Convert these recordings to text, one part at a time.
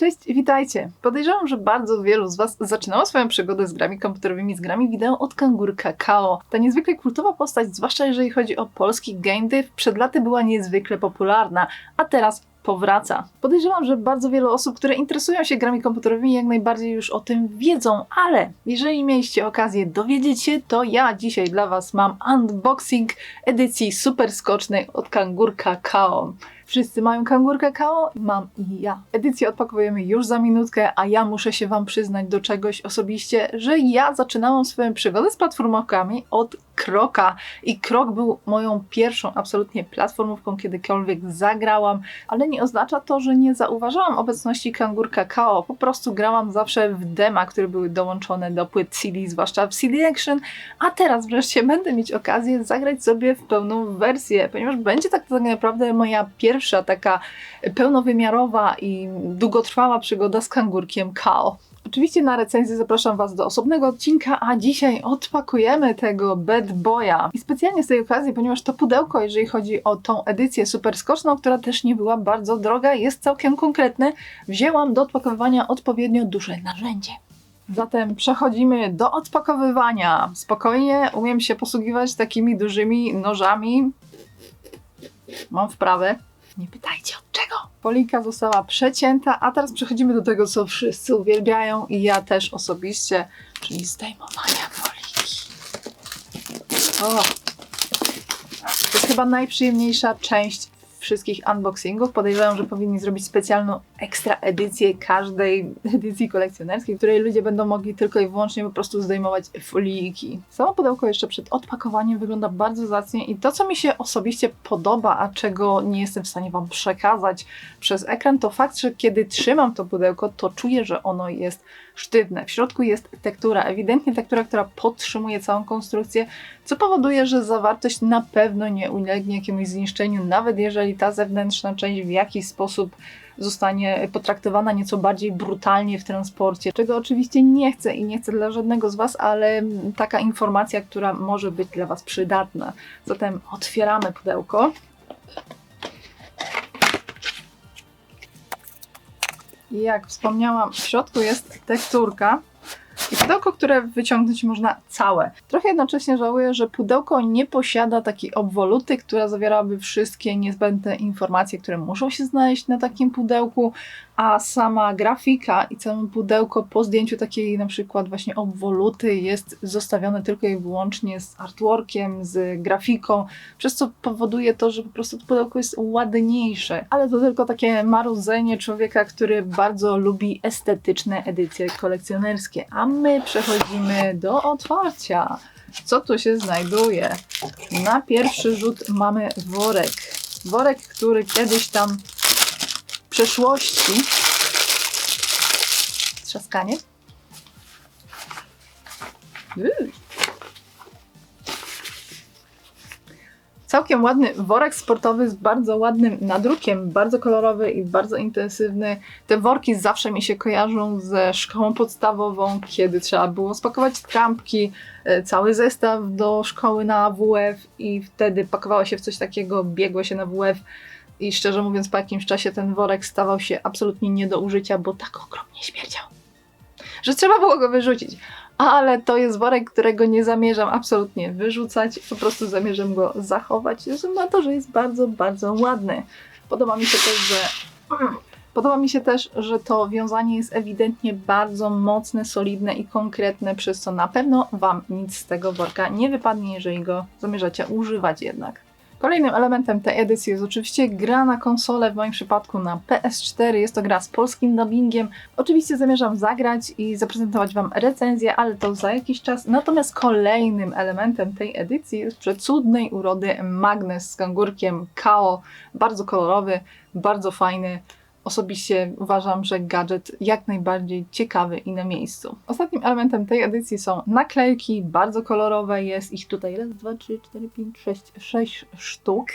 Cześć, witajcie. Podejrzewam, że bardzo wielu z Was zaczynało swoją przygodę z grami komputerowymi, z grami wideo od Kangur Kakao. Ta niezwykle kultowa postać, zwłaszcza jeżeli chodzi o polski game dev, przed laty była niezwykle popularna, a teraz powraca. Podejrzewam, że bardzo wiele osób, które interesują się grami komputerowymi, jak najbardziej już o tym wiedzą, ale jeżeli mieliście okazję dowiedzieć się, to ja dzisiaj dla Was mam unboxing edycji super skocznej od Kangur Kakao. Wszyscy mają kangur kakao, mam i ja. Edycję odpakowujemy już za minutkę, a ja muszę się Wam przyznać do czegoś osobiście, że ja zaczynałam swoją przygodę z platformówkami od Kroka i Krok był moją pierwszą absolutnie platformówką, kiedykolwiek zagrałam, ale nie oznacza to, że nie zauważałam obecności kangur kakao. Po prostu grałam zawsze w dema, które były dołączone do płyt CD, zwłaszcza w CD Action, a teraz wreszcie będę mieć okazję zagrać sobie w pełną wersję, ponieważ będzie tak, tak naprawdę moja pierwsza taka pełnowymiarowa i długotrwała przygoda z kangurkiem Kao. Oczywiście na recenzję zapraszam Was do osobnego odcinka, a dzisiaj odpakujemy tego Bad Boya. I specjalnie z tej okazji, ponieważ to pudełko, jeżeli chodzi o tą edycję super skoczną, która też nie była bardzo droga, jest całkiem konkretne, wzięłam do odpakowywania odpowiednio duże narzędzie. Zatem przechodzimy do odpakowywania. Spokojnie umiem się posługiwać takimi dużymi nożami. Mam wprawę. Nie pytajcie od Polika została przecięta, a teraz przechodzimy do tego, co wszyscy uwielbiają i ja też osobiście, czyli zdejmowania foliki. O! To jest chyba najprzyjemniejsza część wszystkich unboxingów. Podejrzewam, że powinni zrobić specjalną ekstra edycję każdej edycji kolekcjonerskiej, w której ludzie będą mogli tylko i wyłącznie po prostu zdejmować foliki. Samo pudełko jeszcze przed odpakowaniem wygląda bardzo zacnie i to, co mi się osobiście podoba, a czego nie jestem w stanie Wam przekazać przez ekran, to fakt, że kiedy trzymam to pudełko, to czuję, że ono jest sztywne. W środku jest tektura, ewidentnie tektura, która podtrzymuje całą konstrukcję, co powoduje, że zawartość na pewno nie ulegnie jakiemuś zniszczeniu, nawet jeżeli ta zewnętrzna część w jakiś sposób zostanie potraktowana nieco bardziej brutalnie w transporcie, czego oczywiście nie chcę i nie chcę dla żadnego z Was, ale taka informacja, która może być dla Was przydatna. Zatem otwieramy pudełko. I jak wspomniałam, w środku jest teksturka i pudełko, które wyciągnąć można całe. Trochę jednocześnie żałuję, że pudełko nie posiada takiej obwoluty, która zawierałaby wszystkie niezbędne informacje, które muszą się znaleźć na takim pudełku, a sama grafika i całe pudełko po zdjęciu takiej na przykład właśnie obwoluty jest zostawione tylko i wyłącznie z artworkiem, z grafiką, przez co powoduje to, że po prostu to pudełko jest ładniejsze. Ale to tylko takie marudzenie człowieka, który bardzo lubi estetyczne edycje kolekcjonerskie. A my przechodzimy do otwarcia. Co tu się znajduje? Na pierwszy rzut mamy worek. Worek, który kiedyś tam w przeszłości. Trzaskanie. Yy. Całkiem ładny worek sportowy z bardzo ładnym nadrukiem, bardzo kolorowy i bardzo intensywny. Te worki zawsze mi się kojarzą ze szkołą podstawową, kiedy trzeba było spakować trampki, e, cały zestaw do szkoły na AWF i wtedy pakowało się w coś takiego, biegło się na WF i szczerze mówiąc po jakimś czasie ten worek stawał się absolutnie nie do użycia, bo tak okropnie śmierdział, że trzeba było go wyrzucić ale to jest worek, którego nie zamierzam absolutnie wyrzucać, po prostu zamierzam go zachować, ze względu na to, że jest bardzo, bardzo ładny. Podoba mi się też, że Podoba mi się też, że to wiązanie jest ewidentnie bardzo mocne, solidne i konkretne, przez co na pewno Wam nic z tego worka nie wypadnie, jeżeli go zamierzacie używać jednak. Kolejnym elementem tej edycji jest oczywiście gra na konsolę, w moim przypadku na PS4. Jest to gra z polskim dubbingiem. Oczywiście zamierzam zagrać i zaprezentować Wam recenzję, ale to za jakiś czas. Natomiast kolejnym elementem tej edycji jest przecudnej urody magnes z kangurkiem KO. Bardzo kolorowy, bardzo fajny. Osobiście uważam, że gadżet jak najbardziej ciekawy i na miejscu. Ostatnim elementem tej edycji są naklejki, bardzo kolorowe, jest ich tutaj raz, dwa, trzy, cztery, pięć, sześć, sześć sztuk.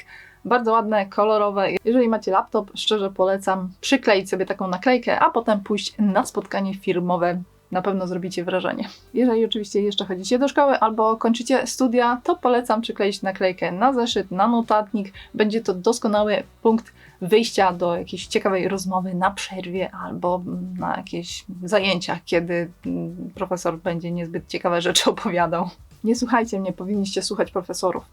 Bardzo ładne, kolorowe. Jeżeli macie laptop, szczerze polecam przykleić sobie taką naklejkę, a potem pójść na spotkanie firmowe na pewno zrobicie wrażenie. Jeżeli oczywiście jeszcze chodzicie do szkoły albo kończycie studia, to polecam przykleić naklejkę na zeszyt, na notatnik. Będzie to doskonały punkt wyjścia do jakiejś ciekawej rozmowy na przerwie albo na jakichś zajęciach, kiedy mm, profesor będzie niezbyt ciekawe rzeczy opowiadał. Nie słuchajcie mnie, powinniście słuchać profesorów.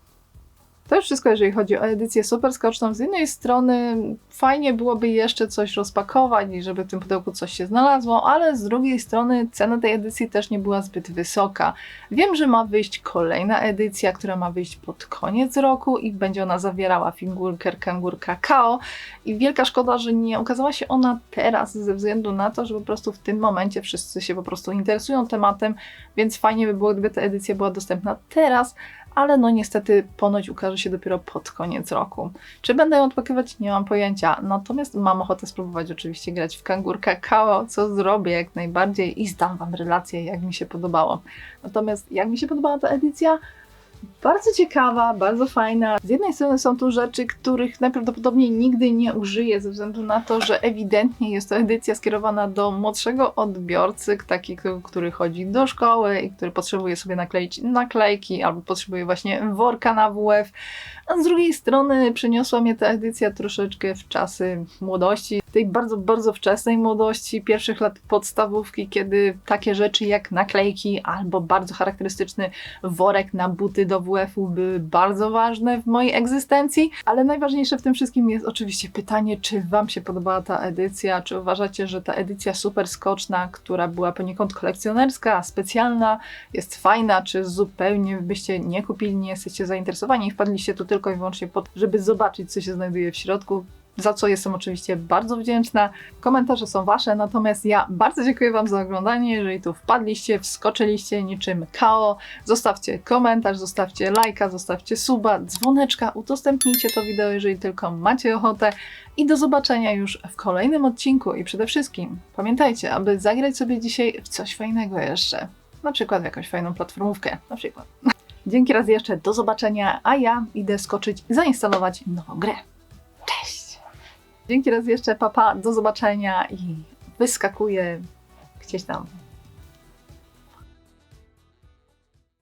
To już wszystko, jeżeli chodzi o edycję super skoczną. Z jednej strony fajnie byłoby jeszcze coś rozpakować i żeby w tym pudełku coś się znalazło, ale z drugiej strony cena tej edycji też nie była zbyt wysoka. Wiem, że ma wyjść kolejna edycja, która ma wyjść pod koniec roku i będzie ona zawierała figurkę kangur kakao i wielka szkoda, że nie ukazała się ona teraz ze względu na to, że po prostu w tym momencie wszyscy się po prostu interesują tematem, więc fajnie by było, gdyby ta edycja była dostępna teraz, ale no niestety ponoć ukaże się dopiero pod koniec roku. Czy będę ją odpakować? Nie mam pojęcia. Natomiast mam ochotę spróbować oczywiście grać w Kangur Kakao, co zrobię jak najbardziej i zdam Wam relację, jak mi się podobało. Natomiast jak mi się podobała ta edycja? Bardzo ciekawa, bardzo fajna. Z jednej strony są tu rzeczy, których najprawdopodobniej nigdy nie użyję, ze względu na to, że ewidentnie jest to edycja skierowana do młodszego odbiorcy, takiego, który chodzi do szkoły i który potrzebuje sobie nakleić naklejki albo potrzebuje właśnie worka na WF. A z drugiej strony przeniosła mnie ta edycja troszeczkę w czasy młodości, tej bardzo, bardzo wczesnej młodości, pierwszych lat podstawówki, kiedy takie rzeczy jak naklejki albo bardzo charakterystyczny worek na buty do WF-u były bardzo ważne w mojej egzystencji, ale najważniejsze w tym wszystkim jest oczywiście pytanie, czy Wam się podobała ta edycja, czy uważacie, że ta edycja super skoczna, która była poniekąd kolekcjonerska, specjalna, jest fajna, czy zupełnie byście nie kupili, nie jesteście zainteresowani i wpadliście tu tylko i wyłącznie po to, żeby zobaczyć, co się znajduje w środku za co jestem oczywiście bardzo wdzięczna. Komentarze są Wasze, natomiast ja bardzo dziękuję Wam za oglądanie. Jeżeli tu wpadliście, wskoczyliście niczym KO, zostawcie komentarz, zostawcie lajka, zostawcie suba, dzwoneczka, udostępnijcie to wideo, jeżeli tylko macie ochotę. I do zobaczenia już w kolejnym odcinku. I przede wszystkim pamiętajcie, aby zagrać sobie dzisiaj w coś fajnego jeszcze. Na przykład w jakąś fajną platformówkę. Na przykład. Dzięki raz jeszcze, do zobaczenia, a ja idę skoczyć, zainstalować nową grę. Dzięki raz jeszcze, papa, do zobaczenia i wyskakuję gdzieś tam